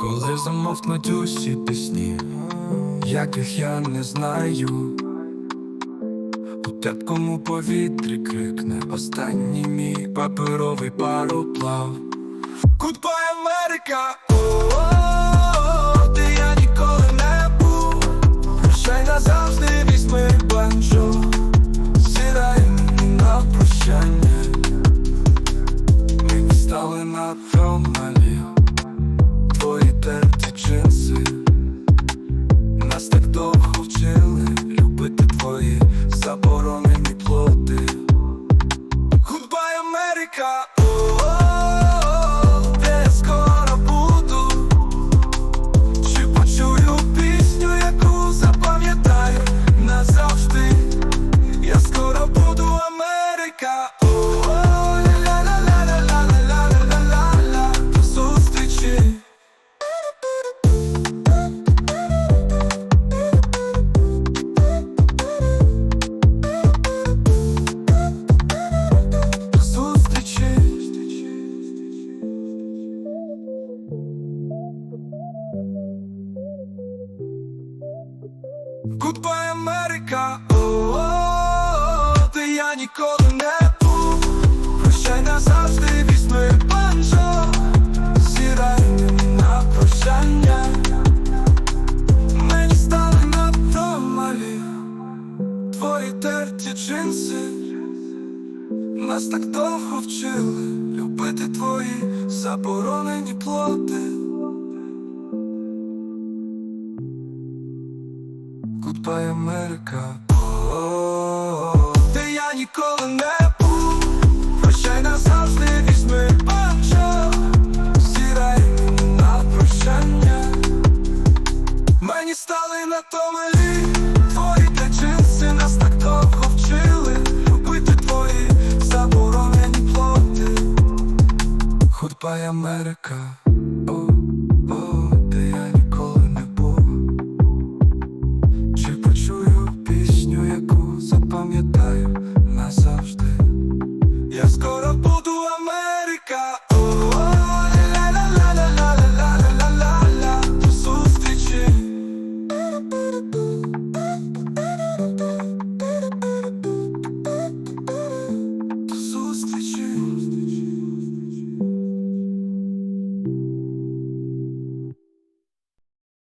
Коли замовкнуть усі пісні, яких я не знаю, у терпкому повітрі крикне останній мій паперовий пароплав. Goodbye, Америка! О-о-о, Де я джинси. Нас так довго вчили любити твої заборонені плоти. Goodbye, Америка! О-о-о, Goodbye, Америка, о-о-о, де я ніколи не був. Прощай назавжди, візьми банджо, мені на прощання. Мені стали надто малі, твої терті джинси. Нас так довго вчили любити твої заборонені плоти. Goodbye, Америка. Де я ніколи не був. Прощай назавжди, візьми банджо, сірай на прощання. Мені стали на то малі Твої те джинси нас так довго вчили Любити твої заборонені плоти Goodbye, Америка